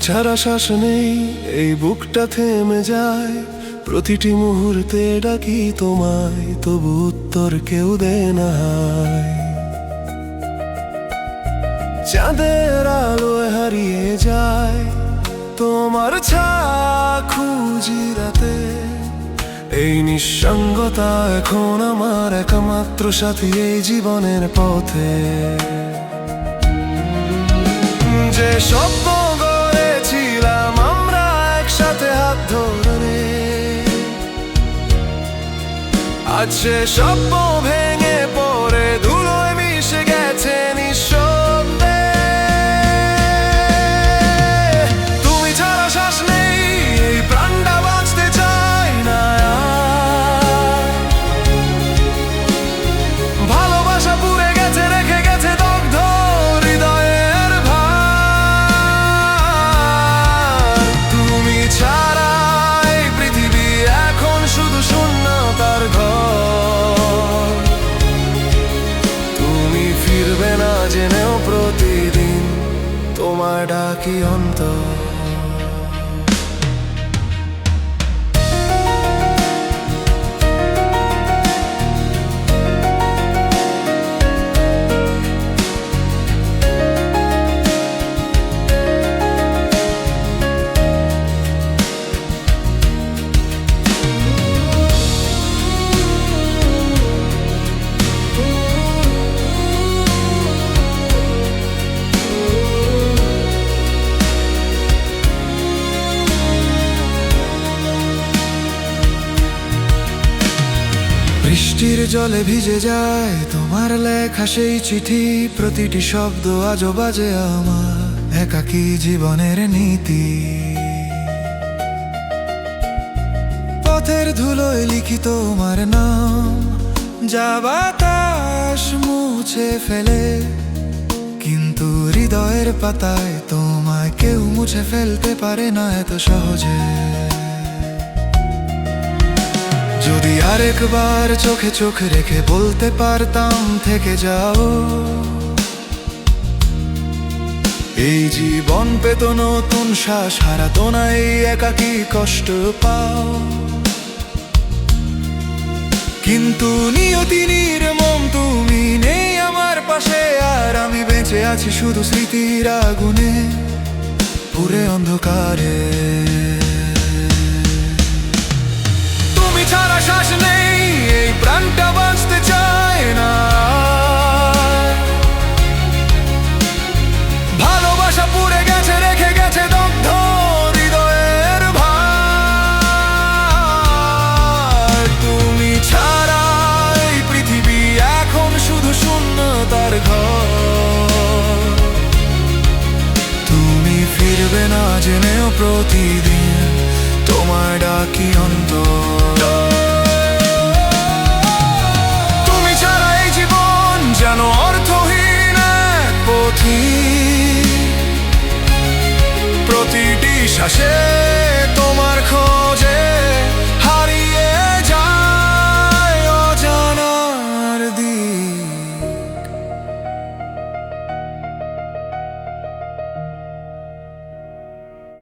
ছাড়া শ্বাস নেই, এই বুকটা থেমে যায়। প্রতিটি মুহূর্তে ডাকি তোমায়, তবু উত্তর কেউ দেয় না। চাঁদের আলোয় হারিয়ে যায় তোমার ছা খুঁজি রাতে। এই নিঃসঙ্গতা এখন আমার একমাত্র সাথী এই জীবনের পথে। যে স্বপ্ন ধরে আজ সে তোমার ডাকি অন্তর বৃষ্টির জলে ভিজে যায়, তোমার লেখা সেই চিঠি, প্রতিটি শব্দ আজও বাজে আমার একাকি জীবনের নীতি। পথের ধুলোয় লিখি তোমার নাম, যা বাতাস মুছে ফেলে, কিন্তু হৃদয়ের পাতায় তোমায় কেউ মুছে ফেলতে পারে না এত সহজে। যদি আরেকবার চোখে চোখ রেখে বলতে পারতাম থেকে যাও। এই জীবন পেত নতুন শ্বাস, হারাতো না এই একাকি কষ্ট পাও। কিন্তু নিয়তি নির্মম, তুমি নেই আমার পাশে, আর আমি বেঁচে আছি শুধু স্মৃতির আগুনে, পুরে অন্ধকারে। প্রতিটি শ্বাসে